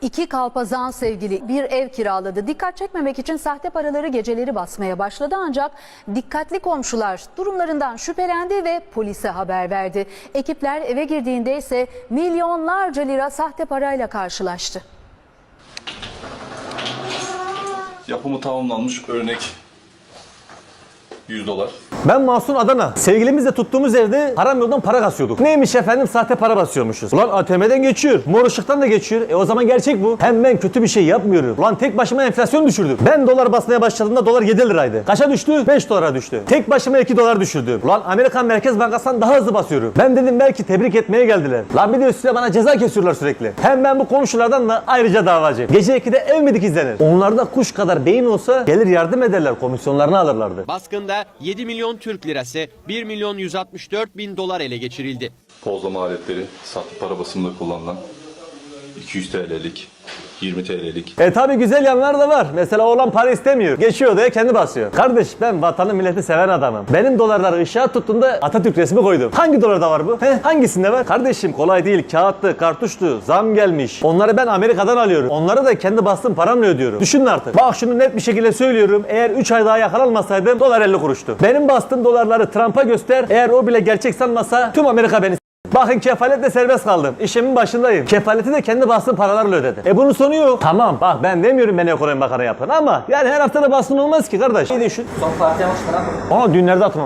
İki kalpazan sevgili bir ev kiraladı. Dikkat çekmemek için sahte paraları geceleri basmaya başladı ancak dikkatli komşular durumlarından şüphelendi ve polise haber verdi. Ekipler eve girdiğinde ise milyonlarca lira sahte parayla karşılaştı. Yapımı tamamlanmış örnek 100 dolar. Ben Masum Adana. Sevgilimizle tuttuğumuz evde haram yoldan para kasıyorduk. Neymiş efendim sahte para basıyormuşuz. Ulan ATM'den geçiyor. Mor ışıktan da geçiyor. E o zaman gerçek bu. Hem ben kötü bir şey yapmıyorum. Ulan tek başıma enflasyon düşürdüm. Ben dolar basmaya başladığımda dolar 7 liraydı. Kaça düştü? 5 dolara düştü. Tek başıma 2 dolar düşürdüm. Ulan Amerikan Merkez Bankası'ndan daha hızlı basıyorum. Ben dedim belki tebrik etmeye geldiler. Lan bir de üstüne bana ceza kesiyorlar sürekli. Hem ben bu komşulardan da ayrıca davacıyım. Gece 2'de ev mi dikizlenir? Onlarda kuş kadar beyin olsa gelir yardım ederler. Komisyonlarını alırlardı. Baskında 7 milyon Türk lirası, 1 milyon 164 bin dolar ele geçirildi. Pozlama aletleri, sahte para basımında kullanılan 200 TL'lik, 20 TL'lik. E tabi güzel yanlar da var. Mesela oğlan para istemiyor. Geçiyor odaya kendi basıyor. Kardeş ben vatanı milleti seven adamım. Benim dolarları ışığa tuttuğumda Atatürk resmi koydum. Hangi dolarda var bu? He, hangisinde var? Kardeşim kolay değil. Kağıttı, kartuştu, zam gelmiş. Onları ben Amerika'dan alıyorum. Onları da kendi bastığım paramla ödüyorum. Düşünün artık. Bak şunu net bir şekilde söylüyorum. Eğer 3 ay daha yakalanmasaydım dolar 50 kuruştu. Benim bastığım dolarları Trump'a göster. Eğer o bile gerçek sanmasa tüm Amerika beni Bakın kefaletle serbest kaldım. İşimin başındayım. Kefaleti de kendi bastığım paralarla ödedim. E bunun sonu yok. Tamam bak ben demiyorum beni ekonomi bakanı yapın ama yani her hafta da bastın olmaz ki kardeş. İyi düşün. Son parti yapmışlar abi. Aa düğünlerde atın